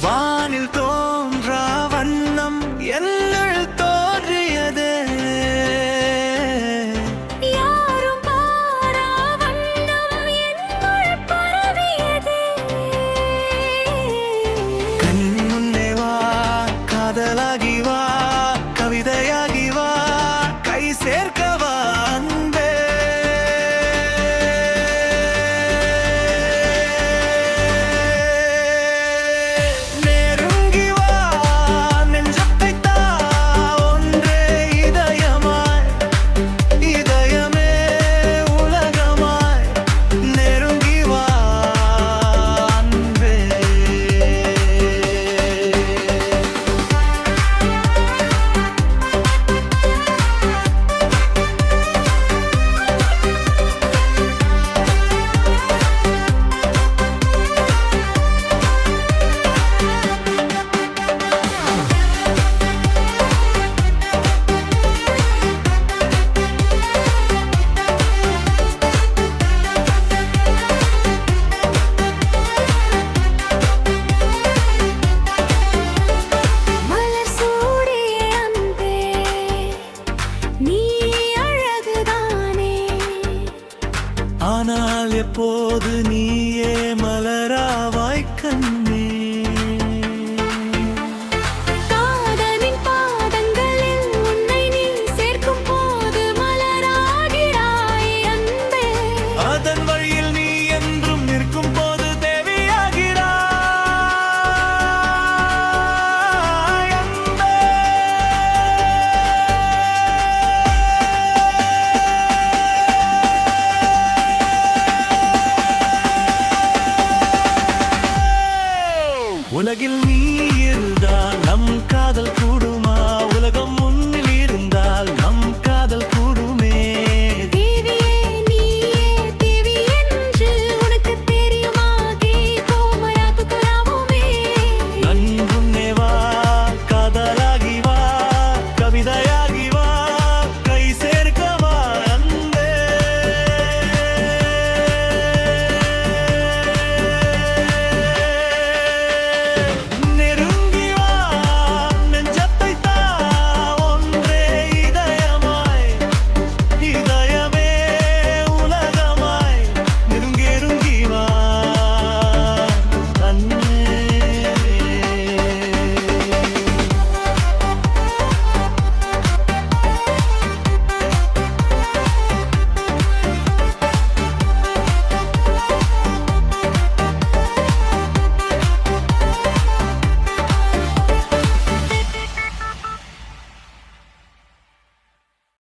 வானில் தோன்றா வண்ணம் என்னுள் தோன்றியதே. யாரும் பாரா வண்ணம் என்னுள் பரவியதே. கண் முன்னே வா காதலாகி வா கவிதையாகி வா கை சேர்க்கவா ஆனால் எப்போது நீயே மலராவாய் கண்ணு உலகில் நீ இருந்தால் நம் காதல் கூடுமா? உலகம்